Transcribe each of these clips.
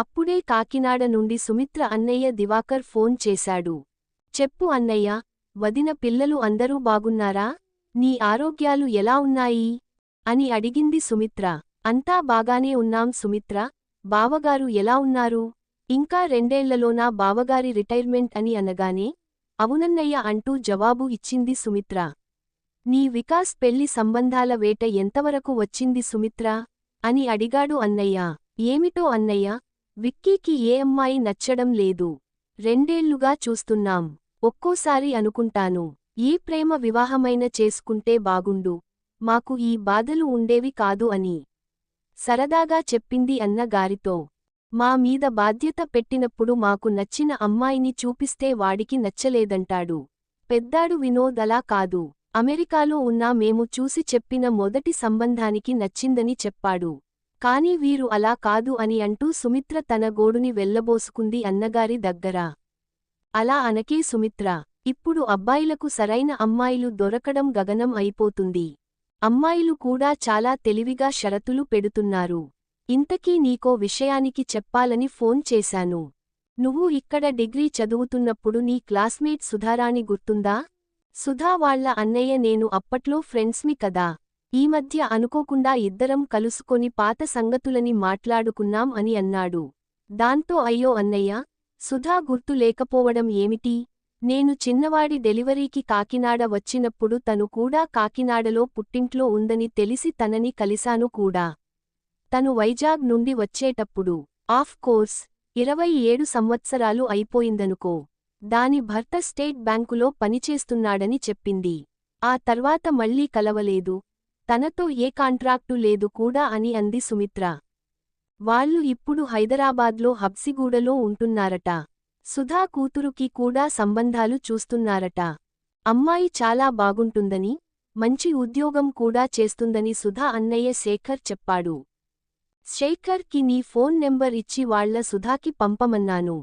అప్పుడే కాకినాడ నుండి సుమిత్ర అన్నయ్య దివాకర్ ఫోన్ చేశాడు. చెప్పు అన్నయ్య వదిన పిల్లలు అందరూ బాగున్నారా? నీ ఆరోగ్యాలు ఎలా ఉన్నాయి? అని అడిగింది సుమిత్ర. అంతా బాగానే ఉన్నాం సుమిత్ర. బావగారు ఎలా ఉన్నారు? ఇంకా రెండేళ్ళలోనా బావగారి రిటైర్మెంట్ అని అనగానే అవునన్నయ్య అంటూ జవాబు ఇచ్చింది సుమిత్ర. నీ వికాస్ పెళ్ళి సంబంధాల వేట ఎంతవరకు వచ్చింది సుమిత్ర? అని అడిగాడు అన్నయ్య. ఏమిటో అన్నయ్య విక్కీకి ఏ అమ్మాయి నచ్చడం లేదు. రెండేళ్ళుగా చూస్తున్నాం. ఒక్కోసారి అనుకుంటాను ఈ ప్రేమ వివాహమైన చేసుకుంటే బాగుండు. మాకు ఈ బాధలు ఉండేవి కాదు అని. సరదాగా చెప్పింది అన్న గారితో. మా మీద బాధ్యత పెట్టినప్పుడు మాకు నచ్చిన అమ్మాయిని చూపిస్తే వాడికి నచ్చలేదంటాడు. పెద్దాడు వినోద్ అలా కాదు. అమెరికాలో ఉన్నా మేము చూసి చెప్పిన మొదటి సంబంధానికి నచ్చిందని చెప్పాడు. కాని వీరు అలా కాదు అని అంటూ సుమిత్ర తన గోడుని వెళ్ళబోసుకుంది అన్నగారి దగ్గర. అలా అనకే సుమిత్ర ఇప్పుడు అబ్బాయిలకు సరైన అమ్మాయిలు దొరకడం గగనం అయిపోతుంది. అమ్మాయిలు కూడా చాలా తెలివిగా షరతులు పెడుతున్నారు. ఇంతకీ నీకో విషయానికి చెప్పాలని ఫోన్ చేశాను. నువ్వు ఇక్కడ డిగ్రీ చదువుతున్నప్పుడు నీ క్లాస్మేట్ సుధారాణి గుర్తుందా? సుధా వాళ్ళ అన్నయ్య నేను అప్పట్లో ఫ్రెండ్స్మి కదా. ఈ మధ్య అనుకోకుండా ఇద్దరం కలుసుకొని పాత సంగతులని మాట్లాడుకున్నాం అని అన్నాడు. దాంతో అయ్యో అన్నయ్య సుధా గుర్తు లేకపోవడం ఏమిటి? నేను చిన్నవాడి డెలివరీకి కాకినాడ వచ్చినప్పుడు తను కూడా కాకినాడలో పుట్టింట్లో ఉందని తెలిసి తనని కలిశాను కూడా. తను వైజాగ్ నుండి వచ్చేటప్పుడు ఆఫ్ కోర్స్ ఇరవై ఏడు సంవత్సరాలు అయిపోయిందనుకో దాని భర్త స్టేట్ బ్యాంకులో పనిచేస్తున్నాడని చెప్పింది. ఆ తర్వాత మళ్ళీ కలవలేదు తనతో ఏ కాంట్రాక్టు లేదు కూడా అని అంది సుమిత్ర. వాళ్ళు ఇప్పుడు హైదరాబాద్లో హబ్సిగూడలో ఉంటున్నారట. సుధా కూతురుకి కూడా సంబంధాలు చూస్తున్నారట. అమ్మాయి చాలా బాగుంటుందని మంచి ఉద్యోగం కూడా చేస్తుందని సుధా అన్నయ్య శేఖర్ చెప్పాడు. శేఖర్కి నీ ఫోన్ నెంబర్ ఇచ్చి వాళ్ళ సుధాకి పంపమన్నాను.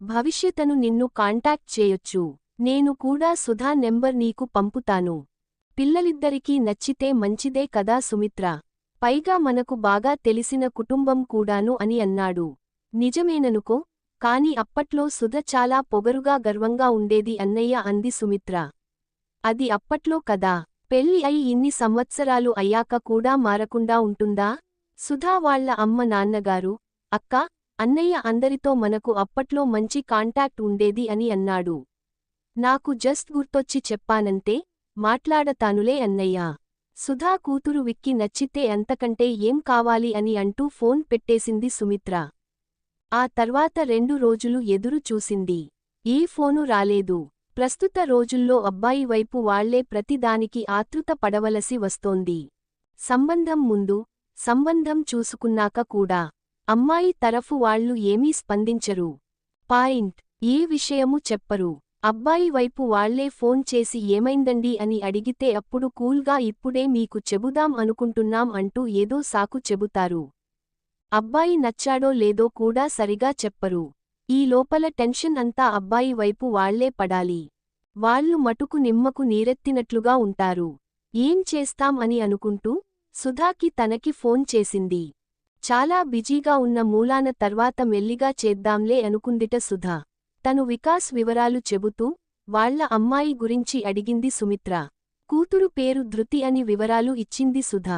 భవిష్యతను నిన్ను కాంటాక్ట్ చేయొచ్చు. నేను కూడా సుధా నెంబర్ నీకు పంపుతాను. పిల్లలిద్దరికీ నచ్చితే మంచిదే కదా సుమిత్ర. పైగా మనకు బాగా తెలిసిన కుటుంబం కూడాను అని అన్నాడు. నిజమేననుకో కాని అప్పట్లో సుధ చాలా పొగరుగా గర్వంగా ఉండేది అన్నయ్య అంది సుమిత్ర. అది అప్పట్లో కదా. పెళ్ళి అయి ఇన్ని సంవత్సరాలు అయ్యాక కూడా మారకుండా ఉంటుందా? సుధా వాళ్ళ అమ్మ నాన్నగారు అక్క అన్నయ్య అందరితో మనకు అప్పట్లో మంచి కాంటాక్ట్ ఉండేది అని అన్నాడు. నాకు జస్ట్ గుర్తొచ్చి చెప్పానంతే మాట్లాడతానులే అన్నయ్యా. సుధా కూతురు విక్కి నచ్చితే అంతకంటే ఏం కావాలి అని అంటూ ఫోన్ పెట్టేసింది సుమిత్ర. ఆ తర్వాత రెండు రోజులు ఎదురు చూసింది. ఏ ఫోను రాలేదు. ప్రస్తుత రోజుల్లో అబ్బాయి వైపు వాళ్ళే ప్రతిదానికి ఆతృత పడవలసి వస్తోంది. సంబంధం ముందు సంబంధం చూసుకున్నాక కూడా. అమ్మాయి తరఫు వాళ్ళు ఏమీ స్పందించరు. పాయింట్. ఏ విషయము చెప్పరు. అబ్బాయి వైపు వాళ్ళే ఫోన్ చేసి ఏమైందండి అని అడిగితే అప్పుడు కూల్గా ఇప్పుడే మీకు చెబుదాం అనుకుంటున్నాం అంటూ ఏదో సాకు చెబుతారు. అబ్బాయి నచ్చాడో లేదో కూడా సరిగా చెప్పరు. ఈ లోపల టెన్షన్ అంతా అబ్బాయి వైపు వాళ్ళే పడాలి. వాళ్ళు మటుకు నిమ్మకు నీరెత్తినట్లుగా ఉంటారు. ఏం చేస్తాం అని అనుకుంటూ సుధాకి తనకి ఫోన్ చేసింది. చాలా బిజీగా ఉన్న మూలాన తర్వాత మెల్లిగా చేద్దాంలే అనుకుందిట సుధా. తను వికాస్ వివరాలు చెబుతూ వాళ్ళ అమ్మాయి గురించి అడిగింది సుమిత్ర. కూతురు పేరు ధృతి అని వివరాలు ఇచ్చింది సుధా.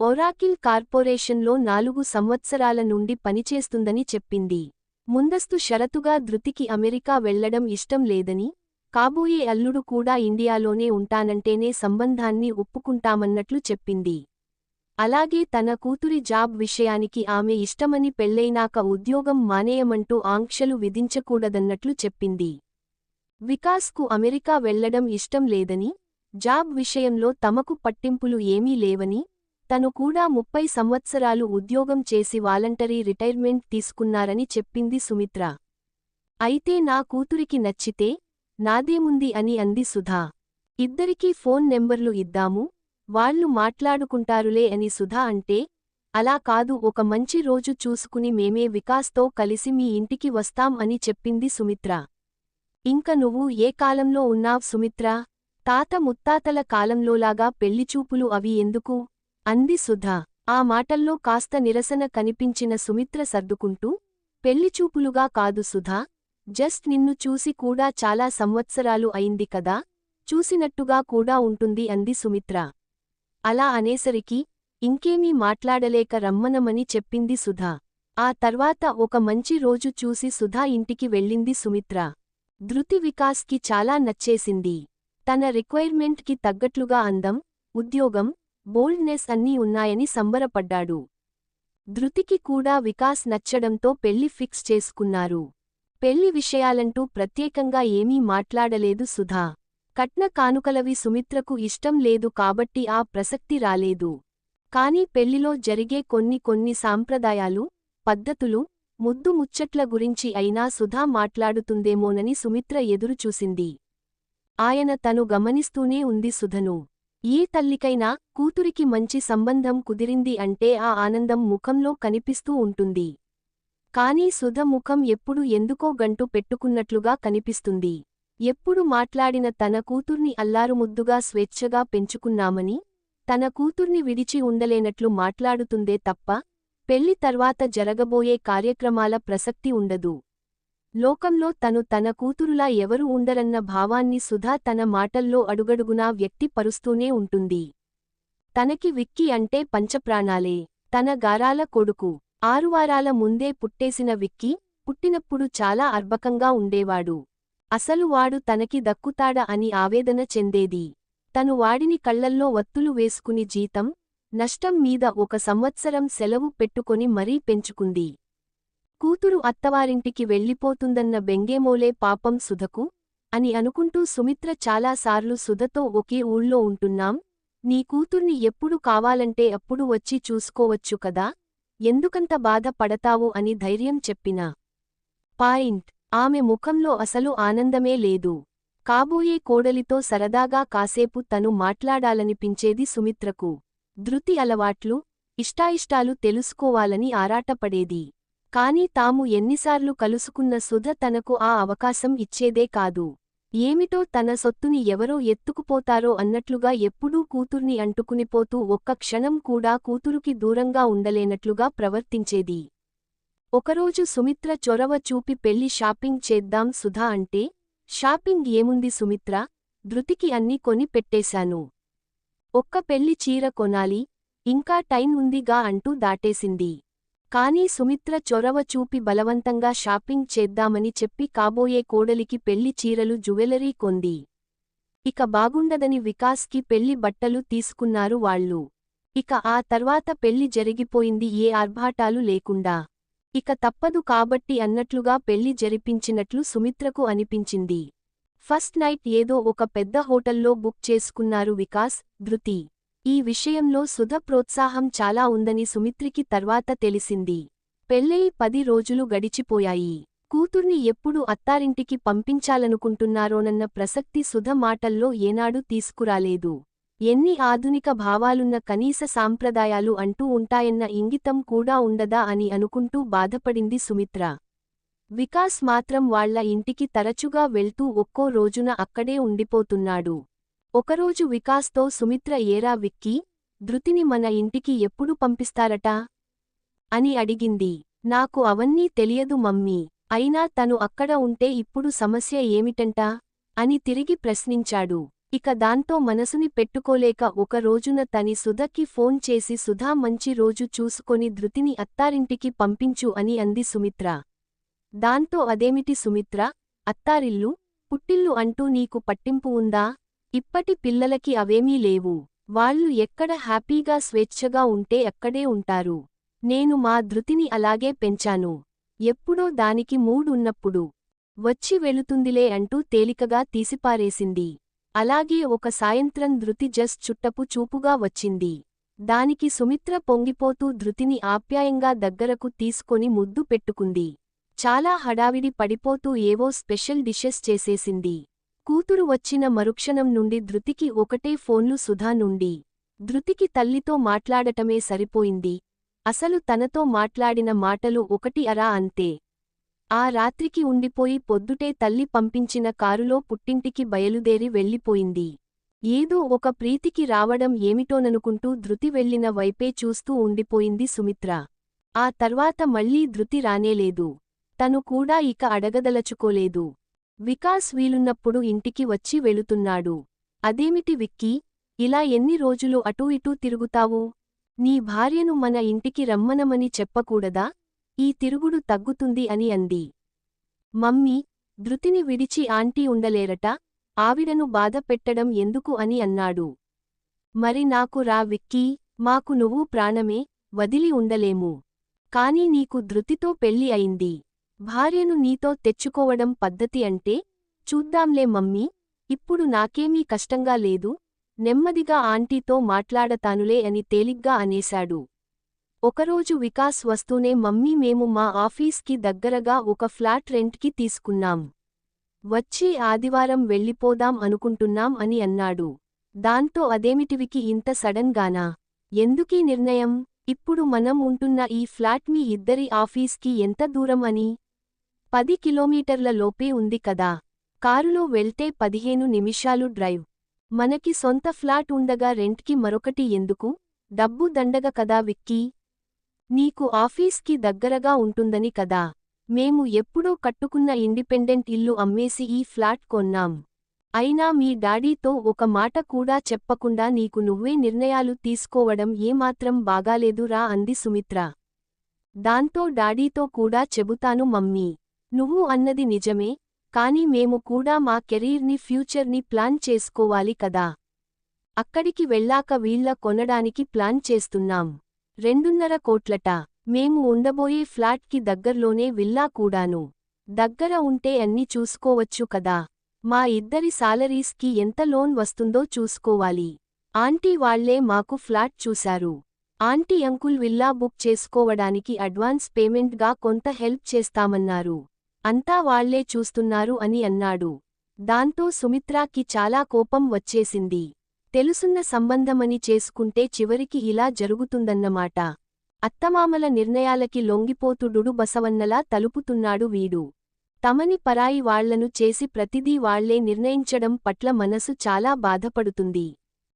ఒరాకిల్ కార్పొరేషన్లో నాలుగు సంవత్సరాల నుండి పనిచేస్తుందని చెప్పింది. ముందస్తు షరతుగా ధృతికి అమెరికా వెళ్ళడం ఇష్టం లేదని కాబోయే అల్లుడు కూడా ఇండియాలోనే ఉంటానంటేనే సంబంధాన్ని ఒప్పుకుంటామన్నట్లు చెప్పింది. అలాగే తన కూతురి జాబ్ విషయానికి ఆమె ఇష్టమని పెళ్ళైనాక ఉద్యోగం మానేయమంటూ ఆంక్షలు విధించకూడదన్నట్లు చెప్పింది. వికాస్కు అమెరికా వెళ్ళడం ఇష్టం లేదని జాబ్ విషయంలో తమకు పట్టింపులు ఏమీ లేవని తను కూడా ముప్పై సంవత్సరాలు ఉద్యోగం చేసి వాలంటరీ రిటైర్మెంట్ తీసుకున్నారని చెప్పింది సుమిత్ర. అయితే నా కూతురికి నచ్చితే నాదేముంది అని అంది సుధా. ఇద్దరికీ ఫోన్ నెంబర్లు ఇద్దాము వాళ్ళు మాట్లాడుకుంటారులే అని సుధా అంటే అలా కాదు ఒక మంచి రోజు చూసుకుని మేమే వికాస్తో కలిసి మీ ఇంటికి వస్తాం అని చెప్పింది సుమిత్ర. ఇంక నువ్వు ఏ కాలంలో ఉన్నావ్ సుమిత్రా? తాత ముత్తాతల కాలంలోలాగా పెళ్ళిచూపులు అవి ఎందుకు? అంది సుధా. ఆ మాటల్లో కాస్త నిరసన కనిపించిన సుమిత్ర సర్దుకుంటూ పెళ్ళిచూపులుగా కాదు సుధా జస్ట్ నిన్ను చూసి కూడా చాలా సంవత్సరాలు అయింది కదా చూసినట్టుగా కూడా ఉంటుంది అంది సుమిత్ర. అలా అనేసరికి ఇంకేమీ మాట్లాడలేక రమ్మనమని చెప్పింది సుధా. ఆ తర్వాత ఒక మంచి రోజు చూసి సుధా ఇంటికి వెళ్ళింది సుమిత్ర. ధృతి వికాస్కి చాలా నచ్చేసింది. తన రిక్వైర్మెంట్కి తగ్గట్లుగా అందం ఉద్యోగం బోల్డ్నెస్ అన్నీ ఉన్నాయని సంబరపడ్డాడు. ధృతికి కూడా వికాస్ నచ్చడంతో పెళ్ళి ఫిక్స్ చేసుకున్నారు. పెళ్ళి విషయాలంటూ ప్రత్యేకంగా ఏమీ మాట్లాడలేదు సుధా. కట్న కానుకలవి సుమిత్రకు ఇష్టం లేదు కాబట్టి ఆ ప్రసక్తి రాలేదు. కాని పెళ్ళిలో జరిగే కొన్ని కొన్ని సాంప్రదాయాలు పద్ధతులు ముద్దు ముచ్చట్ల గురించి అయినా సుధా మాట్లాడుతుందేమోనని సుమిత్ర ఎదురుచూసింది. ఆయన తను గమనిస్తూనే ఉంది సుధను. ఏ తల్లికైనా కూతురికి మంచి సంబంధం కుదిరింది అంటే ఆ ఆనందం ముఖంలో కనిపిస్తూ ఉంటుంది. కానీ సుధ ముఖం ఎప్పుడు ఎందుకో గంటు పెట్టుకున్నట్లుగా కనిపిస్తుంది. ఎప్పుడు మాట్లాడిన తన కూతుర్ని అల్లారుముద్దుగా స్వేచ్ఛగా పెంచుకున్నామని తన కూతుర్ని విడిచి ఉండలేనట్లు మాట్లాడుతుందే తప్ప పెళ్ళి తర్వాత జరగబోయే కార్యక్రమాల ప్రసక్తి ఉండదు. లోకంలో తను తన కూతురులా ఎవరు ఉండరన్న భావాన్ని సుధా తన మాటల్లో అడుగడుగునా వ్యక్తిపరుస్తూనే ఉంటుంది. తనకి విక్కీ అంటే పంచప్రాణాలే. తన గారాల కొడుకు. ఆరువారాల ముందే పుట్టేసిన విక్కీ పుట్టినప్పుడు చాలా అర్భకంగా ఉండేవాడు. అసలు వాడు తనకి దక్కుతాడా అని ఆవేదన చెందేది. తను వాడిని కళ్ళల్లో వత్తులు వేసుకుని జీతం నష్టం మీద ఒక సంవత్సరం సెలవు పెట్టుకొని మరీ పెంచుకుంది. కూతురు అత్తవారింటికి వెళ్ళిపోతుందన్న బెంగేమోలే పాపం సుధకు అని అనుకుంటూ సుమిత్ర చాలాసార్లు సుధతో ఒకే ఊళ్ళో ఉంటున్నాం నీ కూతుర్ని ఎప్పుడు కావాలంటే అప్పుడు వచ్చి చూసుకోవచ్చు కదా ఎందుకంత బాధ పడతావు అని ధైర్యం చెప్పినా. పాయింట్. ఆమె ముఖంలో అసలు ఆనందమే లేదు. కాబోయే కోడలితో సరదాగా కాసేపు తను మాట్లాడాలనిపించేది సుమిత్రకు. ధృతి అలవాట్లు ఇష్టాయిష్టాలు తెలుసుకోవాలని ఆరాటపడేది. కాని తాము ఎన్నిసార్లు కలుసుకున్న సుధ తనకు ఆ అవకాశం ఇచ్చేదే కాదు. ఏమిటో తన సొత్తుని ఎవరో ఎత్తుకుపోతారో అన్నట్లుగా ఎప్పుడూ కూతుర్ని అంటుకునిపోతూ ఒక్క క్షణం కూడా కూతురుకి దూరంగా ఉండలేనట్లుగా ప్రవర్తించేది. ఒకరోజు సుమిత్ర చొరవ చూపి పెళ్ళి షాపింగ్ చేద్దాం సుధా అంటే షాపింగ్ ఏముంది సుమిత్ర? ధృతికి అన్ని కొని పెట్టేశాను. ఒక్క పెళ్ళి చీర కొనాలి ఇంకా టైం ఉందిగా అంటూ దాటేసింది. కానీ సుమిత్ర చొరవ చూపి బలవంతంగా షాపింగ్ చేద్దామని చెప్పి కాబోయే కోడలికి పెళ్ళి చీరలు జ్యువెలరీ కొంది. ఇక బాగుండదని వికాస్కి పెళ్ళి బట్టలు తీసుకున్నారు వాళ్ళు. ఇక ఆ తర్వాత పెళ్ళి జరిగిపోయింది ఏ ఆర్భాటాలు లేకుండా. ఇక తప్పదు కాబట్టి అన్నట్లుగా పెళ్ళి జరిపించినట్లు సుమిత్రకు అనిపించింది. ఫస్ట్ నైట్ ఏదో ఒక పెద్ద హోటల్లో బుక్ చేసుకున్నారు వికాస్ ధృతి. ఈ విషయంలో సుధ ప్రోత్సాహం చాలా ఉందని సుమిత్రికి తర్వాత తెలిసింది. పెళ్ళయి పది రోజులు గడిచిపోయాయి. కూతుర్ని ఎప్పుడు అత్తారింటికి పంపించాలనుకుంటున్నారోనన్న ప్రసక్తి సుధ మాటల్లో ఏనాడు తీసుకురాలేదు. ఎన్ని ఆధునిక భావాలున్న కనీస సాంప్రదాయాలు అంటూ ఉంటాయన్న ఇంగితం కూడా ఉండదా అని అనుకుంటూ బాధపడింది సుమిత్ర. వికాస్ మాత్రం వాళ్ళ ఇంటికి తరచుగా వెళ్తూ ఒక్కో రోజున అక్కడే ఉండిపోతున్నాడు. ఒకరోజు వికాస్తో సుమిత్ర ఏరా విక్కీ? ధృతిని మన ఇంటికి ఎప్పుడు పంపిస్తారట అని అడిగింది. నాకు అవన్నీ తెలియదు మమ్మీ. అయినా తను అక్కడ ఉంటే ఇప్పుడు సమస్య ఏమిటంటా అని తిరిగి ప్రశ్నించాడు. ఇక దాంతో మనసుని పెట్టుకోలేక ఒక రోజున తని సుధకి ఫోన్ చేసి సుధా మంచి రోజు చూసుకొని ధృతిని అత్తారింటికి పంపించు అని అంది సుమిత్ర. దాంతో అదేమిటి సుమిత్ర? అత్తారిల్లు? పుట్టిల్లు అంటూ నీకు పట్టింపు ఉందా? ఇప్పటి పిల్లలకి అవేమీ లేవు. వాళ్ళు ఎక్కడ హ్యాపీగా స్వేచ్ఛగా ఉంటే అక్కడే ఉంటారు. నేను మా ధృతిని అలాగే పెంచాను. ఎప్పుడో దానికి మూడున్నప్పుడు. వచ్చి వెళుతుందిలే అంటూ తేలికగా తీసిపారేసింది. అలాగే ఒక సాయంత్రం ధృతి జస్ చుట్టపు చూపుగా వచ్చింది. దానికి సుమిత్ర పొంగిపోతూ ధృతిని ఆప్యాయంగా దగ్గరకు తీసుకొని ముద్దు పెట్టుకుంది. చాలా హడావిడి పడిపోతూ ఏవో స్పెషల్ డిషెస్ చేసేసింది. కూతురు వచ్చిన మరుక్షణం నుండి ధృతికి ఒకటే ఫోన్లు సుధా నుండి. ధృతికి తల్లితో మాట్లాడటమే సరిపోయింది. అసలు తనతో మాట్లాడిన మాటలు ఒకటి అరా అంతే. ఆ రాత్రికి ఉండిపోయి పొద్దుటే తల్లి పంపించిన కారులో పుట్టింటికి బయలుదేరి వెళ్ళిపోయింది. ఏదో ఒక ప్రీతికి రావడం ఏమిటోననుకుంటూ ధృతి వెళ్ళిన వైపే చూస్తూ ఉండిపోయింది సుమిత్ర. ఆ తర్వాత మళ్ళీ ధృతి రానేలేదు. తను కూడా ఇక అడగదలచుకోలేదు. వికాస్ వీలున్నప్పుడు ఇంటికి వచ్చి వెళుతున్నాడు. అదేమిటి విక్కీ? ఇలా ఎన్ని రోజులు అటూ ఇటూ తిరుగుతావు? నీ భార్యను మన ఇంటికి రమ్మనమని చెప్పకూడదా? ఈ తిరుగుడు తగ్గుతుంది అని అంది. మమ్మీ ధృతిని విడిచి ఆంటీ ఉండలేరట ఆవిడను బాధ పెట్టడం ఎందుకు అని అన్నాడు. మరి నాకు రా విక్కీ మాకు నువ్వు ప్రాణమే వదిలి ఉండలేము. కాని నీకు ధృతితో పెళ్ళి అయింది. భార్యను నీతో తెచ్చుకోవడం పద్ధతి అంటే చూద్దాంలే మమ్మీ ఇప్పుడు నాకేమీ కష్టంగా లేదు నెమ్మదిగా ఆంటీతో మాట్లాడతానులే అని తేలిగ్గా అనేశాడు. ఒకరోజు వికాస్ వస్తూనే మమ్మీ మేము మా ఆఫీస్కి దగ్గరగా ఒక ఫ్లాట్ రెంట్కి తీసుకున్నాం. వచ్చే ఆదివారం వెళ్ళిపోదాం అనుకుంటున్నాం అని అన్నాడు. దాంతో అదేమిటివికి ఇంత సడన్గానా ఎందుకీ నిర్ణయం? ఇప్పుడు మనం ఉంటున్న ఈ ఫ్లాట్ మీ ఇద్దరి ఆఫీస్కి ఎంత దూరం అని? పది కిలోమీటర్ల లోపే ఉంది కదా. కారులో వెళ్తే పదిహేను నిమిషాలు డ్రైవ్. మనకి సొంత ఫ్లాట్ ఉండగా రెంట్కి మరొకటి ఎందుకు? డబ్బు దండగ కదా విక్కీ. నీకు ఆఫీస్కి దగ్గరగా ఉంటుందని కదా. మేము ఎప్పుడో కట్టుకున్న ఇండిపెండెంట్ ఇల్లు అమ్మేసి ఈ ఫ్లాట్ కొన్నాం. అయినా మీ డాడీతో ఒక మాట కూడా చెప్పకుండా నీకు నువ్వే నిర్ణయాలు తీసుకోవడం ఏమాత్రం బాగాలేదురా అంది సుమిత్ర. దాంతో డాడీతో కూడా చెబుతాను మమ్మీ. నువ్వు అన్నది నిజమే కాని మేము కూడా మా కెరీర్ని ఫ్యూచర్ని ప్లాన్ చేసుకోవాలి కదా. అక్కడికి వెళ్ళాక వీళ్ళ కొనడానికి ప్లాన్ చేస్తున్నాం. రెండున్నర కోట్లట. మేము ఉండబోయే ఫ్లాట్కి దగ్గర్లోనే విల్లా కూడాను. దగ్గర ఉంటే అన్ని చూసుకోవచ్చు కదా. మా ఇద్దరి సాలరీస్కి ఎంత లోన్ వస్తుందో చూసుకోవాలి. ఆంటీ వాళ్ళే మాకు ఫ్లాట్ చూశారు. ఆంటీ అంకుల్ విల్లా బుక్ చేసుకోవడానికి అడ్వాన్స్ పేమెంట్గా కొంత హెల్ప్ చేస్తామన్నారు. అంతా వాళ్ళే చూస్తున్నారు అని అన్నాడు. దాంతో సుమిత్రాకి చాలా కోపం వచ్చేసింది. తెలుసున్న సంబంధమని చేసుకుంటే చివరికి ఇలా జరుగుతుందన్నమాట. అత్తమామల నిర్ణయాలకి లొంగిపోతుడుడు బసవన్నలా తలుపుతున్నాడు వీడు. తమని పరాయి వాళ్ళను చేసి ప్రతిదీ వాళ్ళే నిర్ణయించడం పట్ల మనసు చాలా బాధపడుతుంది.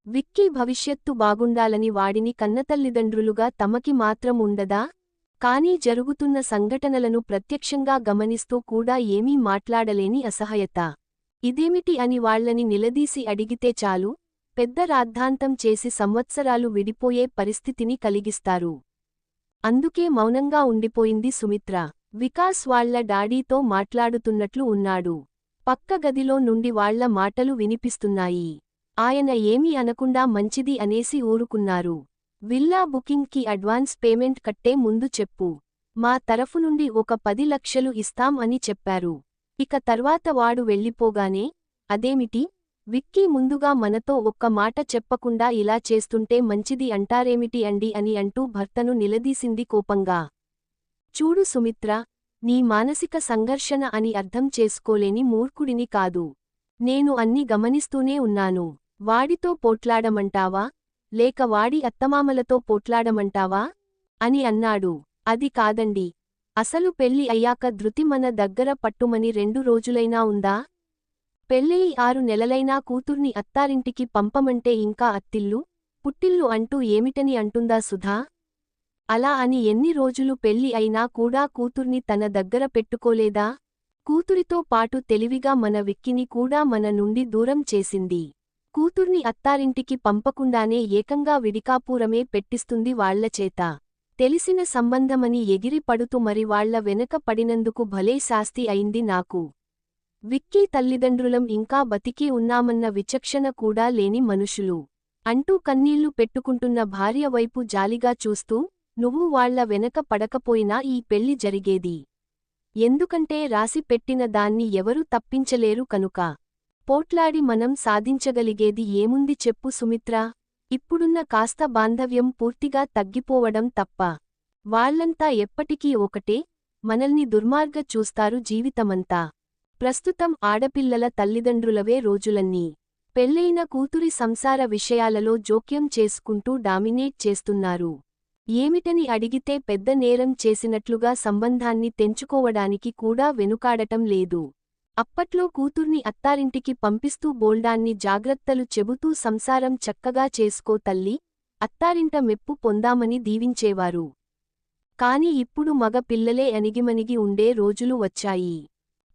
విక్కీ భవిష్యత్తు బాగుండాలని వాడిని కన్నతల్లిదండ్రులుగా తమకి మాత్రం ఉండదా? కానీ జరుగుతున్న సంఘటనలను ప్రత్యక్షంగా గమనిస్తూ కూడా ఏమీ మాట్లాడలేని అసహయత. ఇదేమిటి అని వాళ్ళని నిలదీసి అడిగితే చాలు పెద్ద రాద్ధాంతం చేసి సంవత్సరాలు విడిపోయే పరిస్థితిని కలిగిస్తారు. అందుకే మౌనంగా ఉండిపోయింది సుమిత్ర. వికాస్ వాళ్ళ డాడీతో మాట్లాడుతున్నట్లు ఉన్నాడు. పక్క గదిలో నుండి వాళ్ళ మాటలు వినిపిస్తున్నాయి. ఆయన ఏమీ అనకుండా మంచిది అనేసి ఊరుకున్నారు. విల్లా బుకింగ్కి అడ్వాన్స్ పేమెంట్ కట్టే ముందు చెప్పు. మా తరఫు నుండి ఒక పది లక్షలు ఇస్తాం అని చెప్పారు. ఇక తర్వాత వాడు వెళ్ళిపోగానే అదేమిటి? విక్కీ ముందుగా మనతో ఒక్క మాట చెప్పకుండా ఇలా చేస్తుంటే మంచిది అంటారేమిటి అండి అని అంటూ భర్తను నిలదీసింది కోపంగా. చూడు సుమిత్ర నీ మానసిక సంఘర్షణ అని అర్థం చేసుకోలేని మూర్ఖుడిని కాదు. నేను అన్ని గమనిస్తూనే ఉన్నాను. వాడితో పోట్లాడమంటావా? లేక వాడి అత్తమామలతో పోట్లాడమంటావా? అని అన్నాడు. అది కాదండి. అసలు పెళ్ళి అయ్యాక ధృతి మన దగ్గర పట్టుమని రెండు రోజులైనా ఉందా? పెళ్ళయి ఆరు నెలలైనా కూతుర్ని అత్తారింటికి పంపమంటే ఇంకా అత్తిల్లు పుట్టిల్లు అంటూ ఏమిటని అంటుందా సుధా? అలా అని ఎన్ని రోజులు పెళ్ళి అయినా కూడా కూతుర్ని తన దగ్గర పెట్టుకోలేదా? కూతురితో పాటు తెలివిగా మన విక్కిని కూడా మన నుండి దూరం చేసింది. కూతుర్ని అత్తారింటికి పంపకుండానే ఏకంగా విడికాపూరమే పెట్టిస్తుంది వాళ్ళచేత తెలిసిన సంబంధమని ఎగిరి పడుతూ మరి వాళ్ళ వెనక పడినందుకు భలే శాస్తి అయింది నాకు. విక్కీ తల్లిదండ్రులం ఇంకా బతికి ఉన్నామన్న విచక్షణ కూడా లేని మనుషులు. అంటూ కన్నీళ్ళు పెట్టుకుంటున్న భార్య వైపు జాలిగా చూస్తూ నువ్వు వాళ్ళ వెనక పడకపోయినా ఈ పెళ్ళి జరిగేది. ఎందుకంటే రాసి పెట్టిన దాన్ని ఎవరూ తప్పించలేరు కనుక. పోట్లాడి మనం సాధించగలిగేది ఏముంది చెప్పు సుమిత్ర. ఇప్పుడున్న కాస్త బాంధవ్యం పూర్తిగా తగ్గిపోవడం తప్ప. వాళ్ళంతా ఎప్పటికీ ఒకటే మనల్ని దుర్మార్గ చూస్తారు జీవితమంతా. ప్రస్తుతం ఆడపిల్లల తల్లిదండ్రులవే రోజులన్నీ. పెళ్ళైన కూతురి సంసార విషయాలలో జోక్యం చేసుకుంటూ డామినేట్ చేస్తున్నారు. ఏమిటని అడిగితే పెద్ద నేరం చేసినట్లుగా సంబంధాన్ని తెంచుకోవడానికి కూడా వెనుకాడటం లేదు. అప్పట్లో కూతుర్ని అత్తారింటికి పంపిస్తూ బోల్డాన్ని జాగ్రత్తలు చెబుతూ సంసారం చక్కగా చేసుకో తల్లి అత్తారింట మెప్పు పొందామని దీవించేవారు. కాని ఇప్పుడు మగ పిల్లలే అనిగిమనిగి ఉండే రోజులు వచ్చాయి.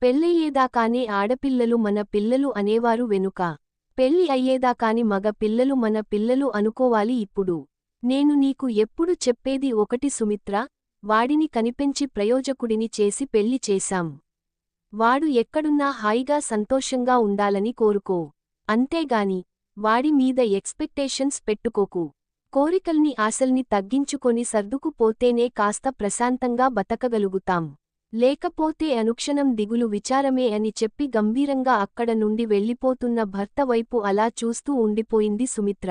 పెళ్ళయ్యేదాకానే ఆడపిల్లలు మన పిల్లలు అనేవారు వెనుక. పెళ్ళి అయ్యేదాకాని మగ పిల్లలు మన పిల్లలు అనుకోవాలి ఇప్పుడు. నేను నీకు ఎప్పుడు చెప్పేది ఒకటి సుమిత్ర వాడిని కనిపెంచి ప్రయోజకుడిని చేసి పెళ్ళి చేశాం. వాడు ఎక్కడున్నా హాయిగా సంతోషంగా ఉండాలని కోరుకో. అంతేగాని వాడి మీద ఎక్స్పెక్టేషన్స్ పెట్టుకోకు. కోరికల్ని ఆశల్ని తగ్గించుకొని సర్దుకుపోతేనే కాస్త ప్రశాంతంగా బతకగలుగుతాం. లేకపోతే అనుక్షణం దిగులు విచారమే అని చెప్పి గంభీరంగా అక్కడ నుండి వెళ్ళిపోతున్న భర్త వైపు అలా చూస్తూ ఉండిపోయింది సుమిత్ర.